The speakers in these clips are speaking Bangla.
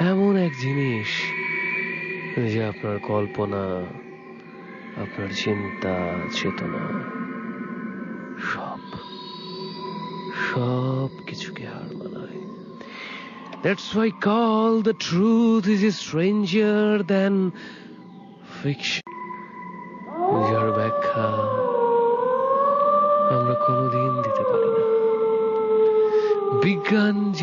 এমন এক জিনিস যে আপনার কল্পনা, আপনার চিন্তা, চেতনা, সব সব কিছুকে হার মানায় that's why call the truth is stranger than fiction.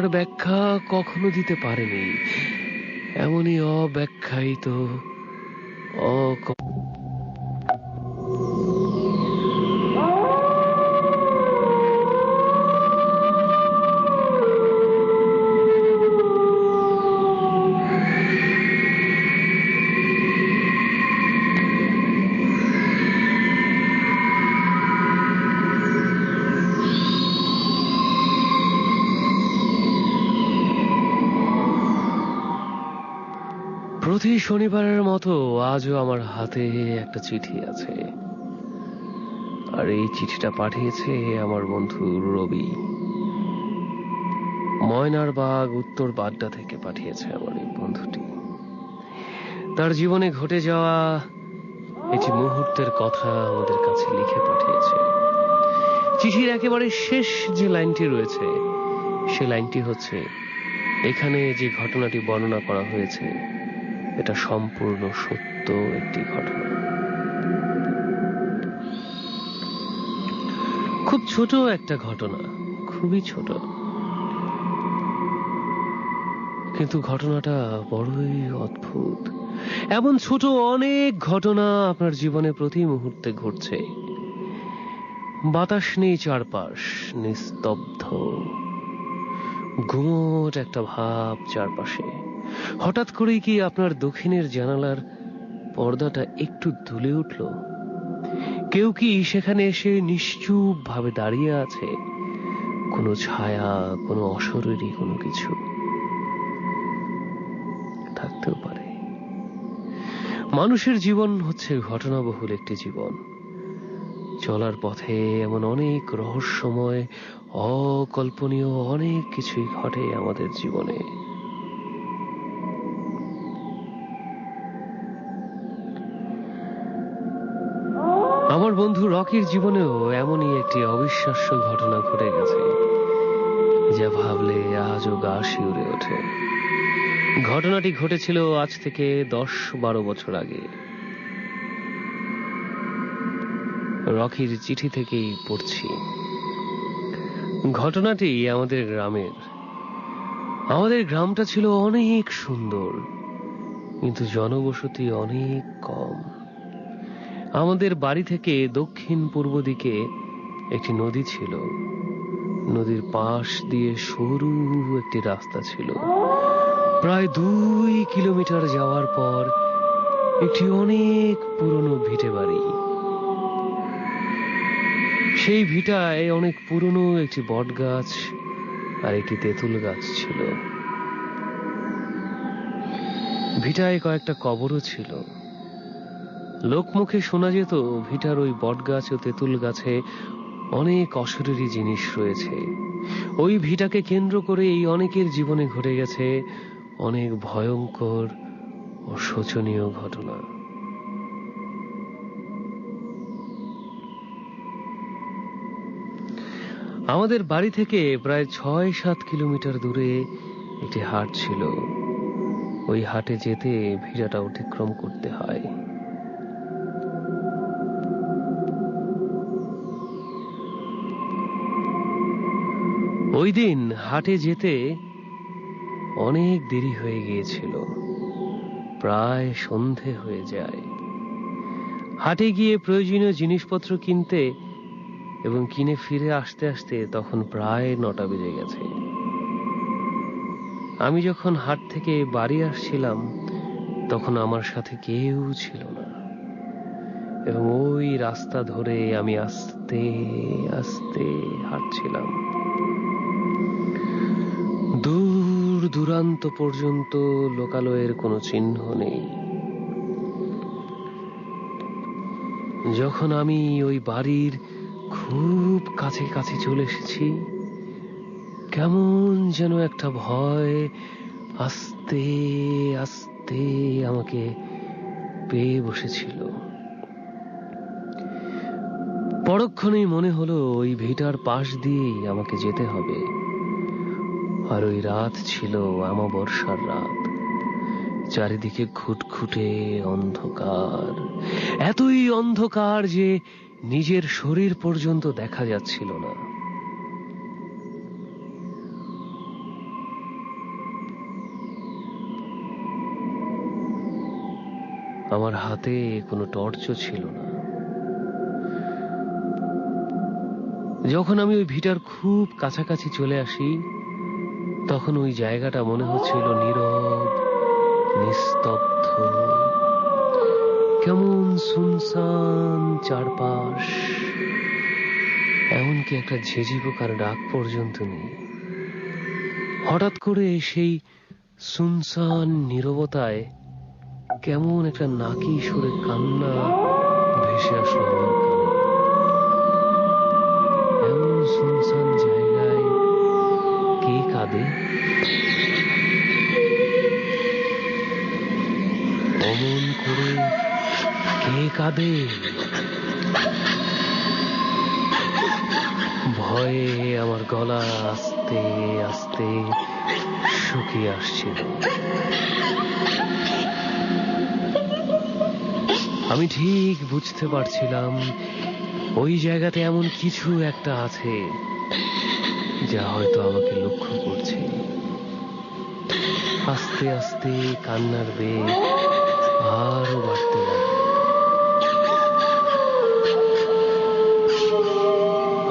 যার ব্যাখ্যা কখনো দিতে পারেনি। এমনই অব্যাখ্যায়িত অক মতো আজও আমার হাতে একটা চিঠি আছে। আর এই চিঠিটা পাঠিয়েছে আমার বন্ধু রবি। ময়নার বাগ উত্তর বাড্ডা থেকে পাঠিয়েছে আমার এই বন্ধুটি। তার জীবনে ঘটে যাওয়া এটি মুহূর্তের কথা আমাদের কাছে লিখে পাঠিয়েছে। চিঠির একেবারে শেষ যে লাইনটি রয়েছে, সে লাইনটি হচ্ছে, এখানে যে ঘটনাটি বর্ণনা করা হয়েছে এটা সম্পূর্ণ সত্য একটি ঘটনা। খুব ছোট একটা ঘটনা, খুবই ছোট। কিন্তু ঘটনাটা বড়ই অদ্ভুত। এমন ছোট অনেক ঘটনা আপনার জীবনে প্রতি মুহূর্তে ঘটছে। বাতাস নেই চারপাশ, নিস্তব্ধ। ঘুমট একটা ভাব চারপাশে। হঠাৎ করেই কি আপনার দক্ষিণের জানালার পর্দাটা একটু দুলে উঠল? কেউ কি সেখানে এসে নিশ্চুপ ভাবে দাঁড়িয়ে আছে? কোনো ছায়া, কোনো অশরীরী, কোনো কিছু? থাকতেও পারে। মানুষের জীবন হচ্ছে ঘটনাবহুল একটি জীবন। চলার পথে এমন অনেক রহস্যময়, অকল্পনীয় অনেক কিছুই ঘটে আমাদের জীবনে। আমার বন্ধু রকির জীবনেও এমনই একটি অবিশ্বাস্য ঘটনা ঘটে গেছে, যা ভাবলে আজও গা শিউরে ওঠে। ঘটনাটি ঘটেছিল আজ থেকে দশ বারো বছর আগে। রকির চিঠি থেকেই পড়ছি। ঘটনাটি আমাদের গ্রামের। আমাদের গ্রামটা ছিল অনেক সুন্দর, কিন্তু জনবসতি অনেক কম। আমাদের বাড়ি থেকে দক্ষিণ পূর্ব দিকে একটি নদী ছিল। নদীর পাশ দিয়ে সরু একটি রাস্তা ছিল। প্রায় দুই কিলোমিটার যাওয়ার পর একটি অনেক পুরনো ভিটে বাড়ি। সেই ভিটায় অনেক পুরনো একটি বট গাছ আর একটি তেঁতুল গাছ ছিল। ভিটায় কয়েকটা কবরও ছিল। লোকমুখে শোনা যেত, ভিটার ওই বট গাছ ও তেঁতুল গাছে অনেক অশরীরী জিনিস রয়েছে। ওই ভিটাকে কেন্দ্র করে এই অনেকের জীবনে ঘটে গেছে অনেক ভয়ঙ্কর ও শোচনীয় ঘটনা। আমাদের বাড়ি থেকে প্রায় ছয় সাত কিলোমিটার দূরে একটি হাট ছিল। ওই হাটে যেতে ভিড়াটা অতিক্রম করতে হয়। ওই দিন হাটে যেতে অনেক দেরি হয়ে গিয়েছিল। প্রায় সন্ধে হয়ে যায়। হাটে গিয়ে প্রয়োজনীয় জিনিসপত্র কিনতে এবং কিনে ফিরে আসতে আসতে তখন প্রায় নটা বেজে গেছে। আমি যখন হাট থেকে বাড়ি আসছিলাম, তখন আমার সাথে কেউ ছিল না। এবং ওই রাস্তা ধরে আমি আস্তে আস্তে হাঁটছিলাম। দূরান্ত পর্যন্ত লোকালয়ের কোনো চিহ্ন নেই। যখন আমি ওই বাড়ির খুব কাছে কাছে চলে এসেছি, কেমন যেন একটা ভয় আস্তে আস্তে আমাকে পেয়ে বসেছিল। পরক্ষণেই মনে হলো ওই ভিটার পাশ দিয়েই আমাকে যেতে হবে। আর ওই রাত ছিল আমাবর্ষার রাত। চারিদিকে ঘুটঘুটে অন্ধকার। এতই অন্ধকার যে নিজের শরীর পর্যন্ত দেখা যাচ্ছিল না। আমার হাতে কোনো টর্চও ছিল না। যখন আমি ওই ভিটার খুব কাছাকাছি চলে আসি তখন ওই জায়গাটা মনে হচ্ছিল নীরব, নিস্তব্ধ। কেমন শুনসান চারপাশ। এমনকি একটা ঝেঝি পোকার ডাক পর্যন্ত নেই। হঠাৎ করে সেই শুনসান নীরবতায় কেমন একটা নাকি সুরে কান্না ভেসে আসলো আমার কাঁদে অমন করে কে কাঁদে? ভয়ে আমার গলা আস্তে আস্তে শুকিয়ে আসছিল। আমি ঠিক বুঝতে পারছিলাম ওই জায়গাতে এমন কিছু একটা আছে। যা হয়তো আমাকে লক্ষ্য করছে। আস্তে আস্তে কান্নার বেগ আরও বাড়তে লাগল।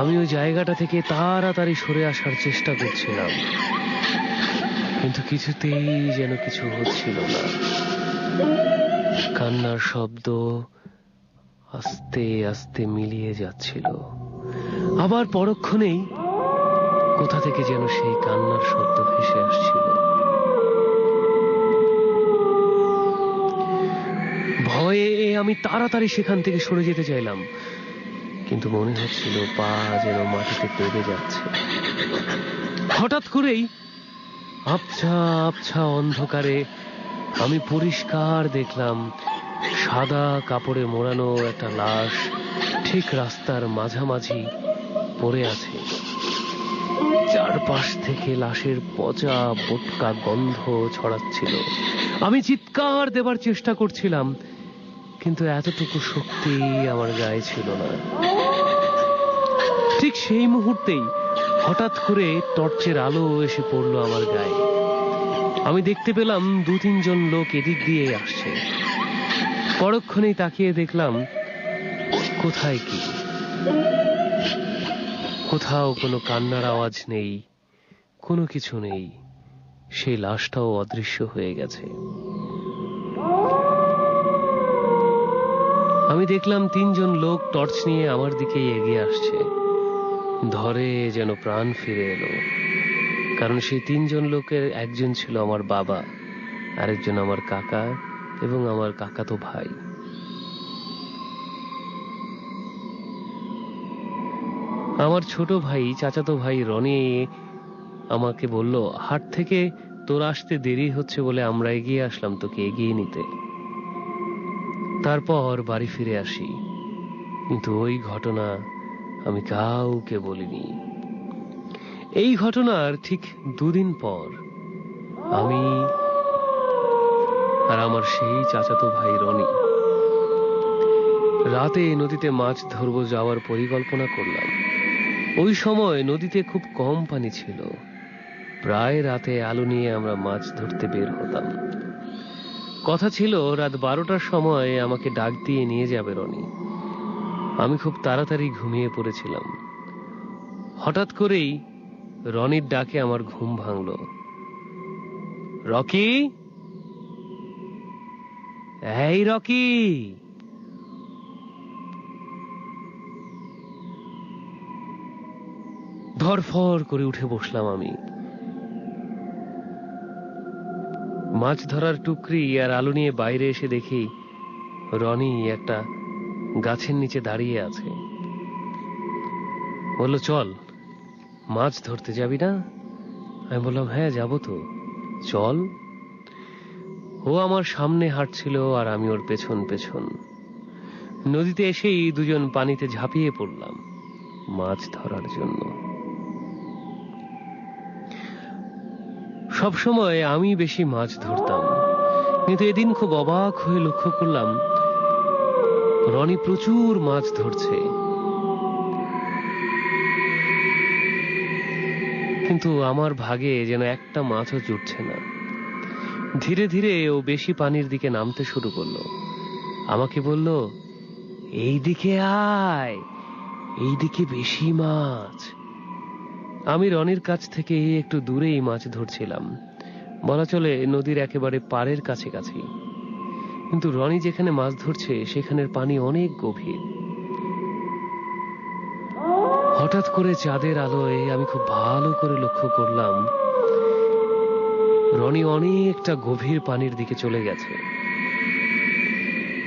আমি ওই জায়গাটা থেকে তাড়াতাড়ি সরে আসার চেষ্টা করছিলাম, কিন্তু কিছুতেই যেন কিছু হচ্ছিল না। কান্নার শব্দ আস্তে আস্তে মিলিয়ে যাচ্ছিল। আবার পরক্ষণেই কোথা থেকে যেন সেই কান্নার শব্দ ভেসে আসছিল? ভয়ে আমি তাড়াতাড়ি সেখান থেকে সরে যেতে চাইলাম, কিন্তু মনে হচ্ছিল পা যেন মাটিতে পেরে যাচ্ছে। হঠাৎ করেই আবছা আবছা অন্ধকারে আমি পরিষ্কার দেখলাম সাদা কাপড়ে মোড়ানো একটা লাশ ঠিক রাস্তার মাঝামাঝি পড়ে আছে। চারপাশ থেকে লাশের পচা বোটকা গন্ধ ছড়াচ্ছিল। আমি চিৎকার দেবার চেষ্টা করছিলাম, কিন্তু এতটুকু শক্তি আমার গায়ে ছিল না। ঠিক সেই মুহূর্তেই হঠাৎ করে টর্চের আলো এসে পড়ল আমার গায়ে। আমি দেখতে পেলাম দু তিনজন লোক এদিক দিয়ে আসছে। পরক্ষণেই তাকিয়ে দেখলাম, কোথায় কি? কোথাও কোনো কান্নার আওয়াজ নেই, কোনো কিছু নেই। সেই লাশটাও অদৃশ্য হয়ে গেছে। আমি দেখলাম তিনজন লোক টর্চ নিয়ে আমার দিকে এগিয়ে আসছে। ধরে যেন প্রাণ ফিরে এলো, কারণ সেই তিনজন লোকের একজন ছিল আমার বাবা, আরেকজন আমার কাকা এবং আমার কাকাতো ভাই। আমার ছোট ভাই, চাচাতো ভাই রনি আমাকে বলল, হাট থেকে তোর আসতে দেরি হচ্ছে বলে আমরা এগিয়ে আসলাম তোকে এগিয়ে নিতে। তারপর বাড়ি ফিরে আসি। কিন্তু ওই ঘটনা আমি কাউকে বলিনি। এই ঘটনার ঠিক দুদিন পর আমি আর আমার সেই চাচাতো ভাই রনি রাতে নদীতে মাছ ধরবো যাওয়ার পরিকল্পনা করলাম। ওই সময় নদীতে খুব কম পানি ছিল। প্রায় রাতে আলো নিয়ে আমরা মাছ ধরতে বের হতাম। কথা ছিল, রাত বারোটার সময় আমাকে ডাক দিয়ে নিয়ে যাবে রনি। আমি খুব তাড়াতাড়ি ঘুমিয়ে পড়েছিলাম। হঠাৎ করেই রনির ডাকে আমার ঘুম ভাঙল। রকি? এই রকি! ধরফর করে উঠে বসলাম আমি। মাছ ধরার টুকরি আর আলু নিয়ে বাইরে এসে দেখি রনি একটা গাছের নিচে দাঁড়িয়ে আছে। বলল, চল, মাছ ধরতে যাবি না? আমি বললাম হ্যাঁ যাব তো। চল। ও আমার সামনে হাঁটছিল আর আমি ওর পেছন পেছন। নদীতে এসেই দুজন পানিতে ঝাঁপিয়ে পড়লাম মাছ ধরার জন্য। সব সময় আমি বেশি মাছ ধরতাম। কিন্তু এদিন খুব অবাক হয়ে লক্ষ্য করলাম, রনি প্রচুর মাছ ধরছে। কিন্তু আমার ভাগে যেন একটা মাছও জুটছে না। ধীরে ধীরে ও বেশি পানির দিকে নামতে শুরু করল। আমাকে বলল এই দিকে আয় এই দিকে বেশি মাছ। আমি রনির কাছ থেকে একটু দূরেই মাছ ধরছিলাম। বলা চলে নদীর একেবারে পাড়ের কাছে কাছেই কিন্তু রনি যেখানে মাছ ধরছে, সেখানের পানি অনেক গভীর। হঠাৎ করে চাঁদের আলোয় আমি খুব ভালো করে লক্ষ্য করলাম, রনি অনেকটা গভীর পানির দিকে চলে গেছে।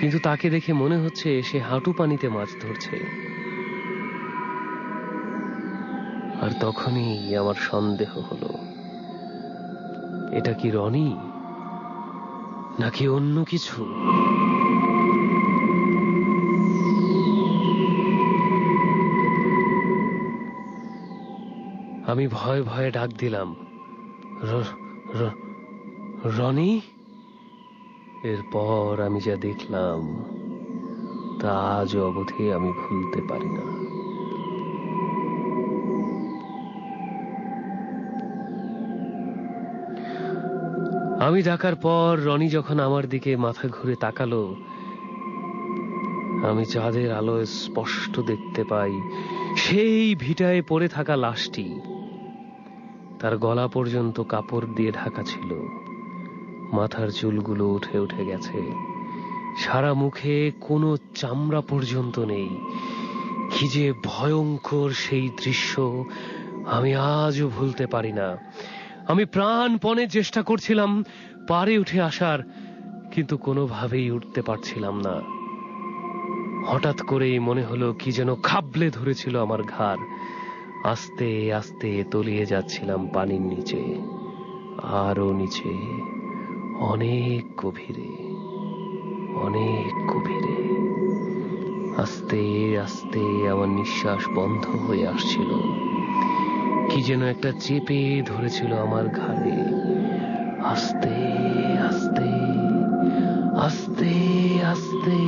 কিন্তু তাকে দেখে মনে হচ্ছে সে হাঁটু পানিতে মাছ ধরছে। আর তখনই আমার সন্দেহ হলো। এটা কি রনি? নাকি অন্য কিছু? আমি ভয়ে ভয়ে ডাক দিলাম, "র- র- রনি? এরপর আমি যা দেখলাম, তা আজ অবধি আমি ভুলতে পারি না। আমি ডাকার পর রনি যখন আমার দিকে মাথা ঘুরে তাকালো, আমি চাঁদের আলোয় স্পষ্ট দেখতে পাই সেই ভিটায় পড়ে থাকা লাশটি। তার গলা পর্যন্ত কাপড় দিয়ে ঢাকা ছিল। মাথার চুলগুলো উঠে উঠে গেছে। সারা মুখে কোনো চামড়া পর্যন্ত নেই। কি যে ভয়ঙ্কর সেই দৃশ্য আমি আজও ভুলতে পারি না। আমি প্রাণপণে চেষ্টা করছিলাম পারে উঠে আসার, কিন্তু কোনোভাবেই উঠতে পারছিলাম না। হঠাৎ করেই মনে হলো কি যেন খাবলে ধরেছিল আমার ঘাড়। আস্তে আস্তে তলিয়ে যাচ্ছিলাম পানির নিচে আরও নিচে, অনেক গভীরে অনেক গভীরে। আস্তে আস্তে আমার নিঃশ্বাস বন্ধ হয়ে আসছিল। কি যেন একটা চেপে ধরেছিল আমার ঘাড়ে। আস্তে আস্তে আস্তে আস্তে।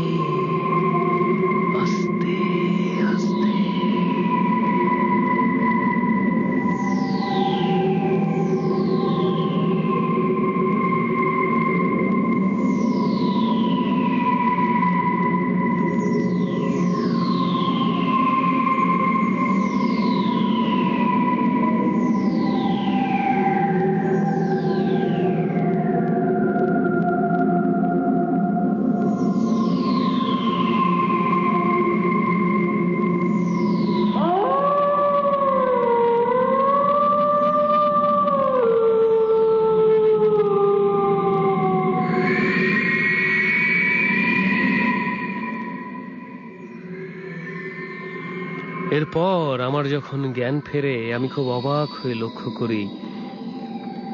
এরপর আমার যখন জ্ঞান ফেরে, আমি খুব অবাক হয়ে লক্ষ্য করি,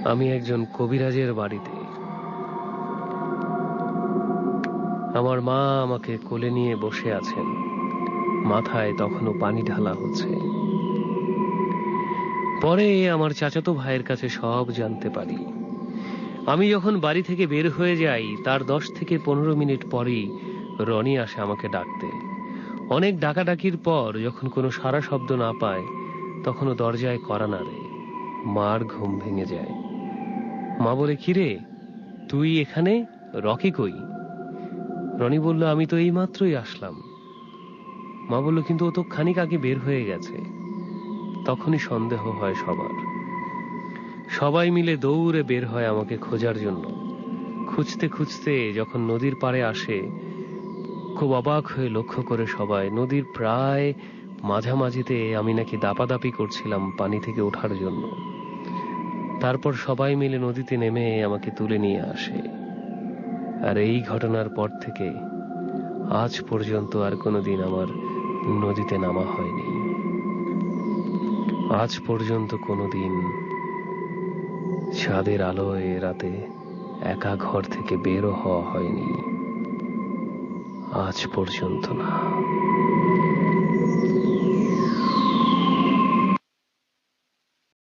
আমি একজন কবিরাজের বাড়িতে। আমার মা আমাকে কোলে নিয়ে বসে আছেন। মাথায় তখনও পানি ঢালা হচ্ছে। পরে আমার চাচাতো ভাইয়ের কাছে সব জানতে পারি। আমি যখন বাড়ি থেকে বের হয়ে যাই, তার দশ থেকে পনেরো মিনিট পরেই রনি আসে আমাকে ডাকতে। অনেক ডাকাডাকির পর যখন কোনো সারা শব্দ না পায়, তখনও দরজায় করা নাড়ে মার ঘুম ভেঙে যায়। মা বলে কিরে তুই এখানে? রকি কই? রনি বলল, আমি তো এই মাত্রই আসলাম। মা বলল, কিন্তু ও তো খানিক আগে বের হয়ে গেছে। তখনই সন্দেহ হয় সবার। সবাই মিলে দৌড়ে বের হয় আমাকে খোঁজার জন্য। খুঁজতে খুঁজতে যখন নদীর পাড়ে আসে খুব অবাক হয়ে লক্ষ্য করে সবাই। নদীর প্রায় মাঝামাঝিতে আমি নাকি দাপাদাপি করছিলাম পানি থেকে ওঠার জন্য। তারপর সবাই মিলে নদীতে নেমে আমাকে তুলে নিয়ে আসে। আর এই ঘটনার পর থেকে আজ পর্যন্ত আর কোনোদিন আমার নদীতে নামা হয়নি। আজ পর্যন্ত কোনোদিন ছাদের আলোয় রাতে একা ঘর থেকে বেরো হওয়া হয়নি। আজ পর্যন্ত না।